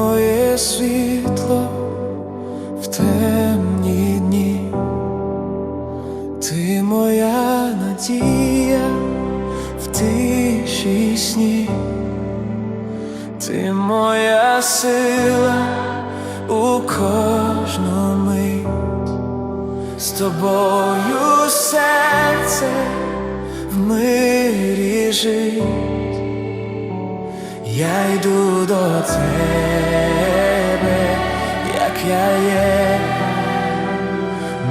моє світло в темні дні, ти моя надія в тиші сні, ти моя сила у кожну мить, з тобою серце в мирі жить. Я йду до тебе, як я є,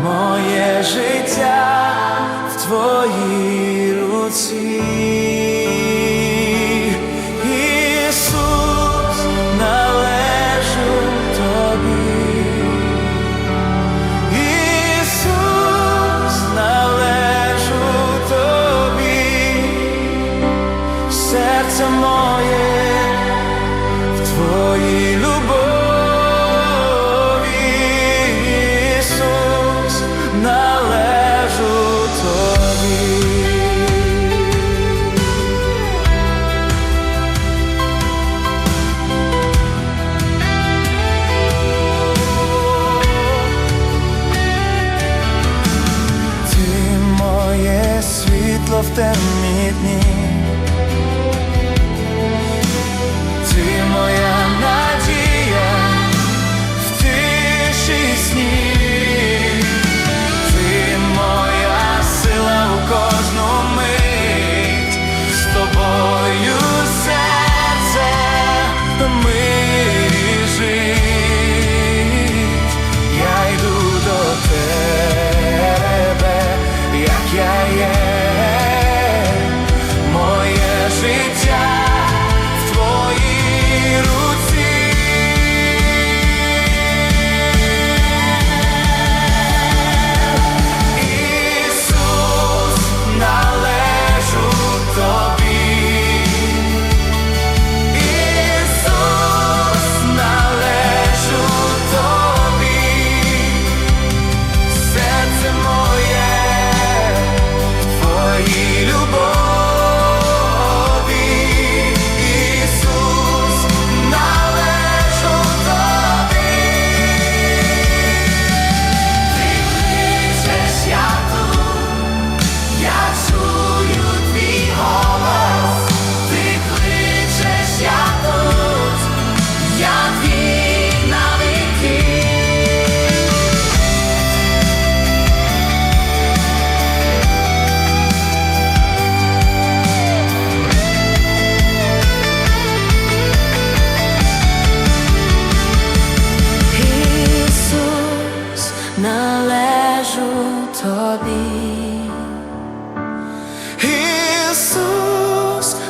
моє життя в твоїй.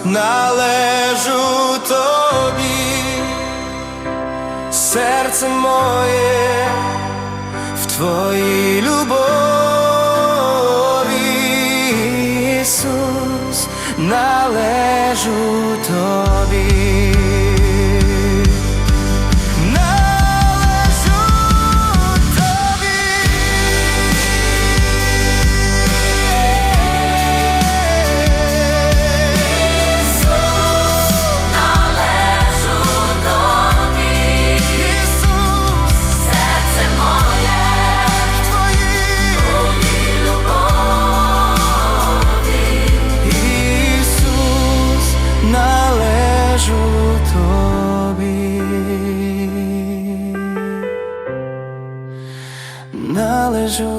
належу тобі, серце моє в твоїй любові, Ісус, належу тобі. jour.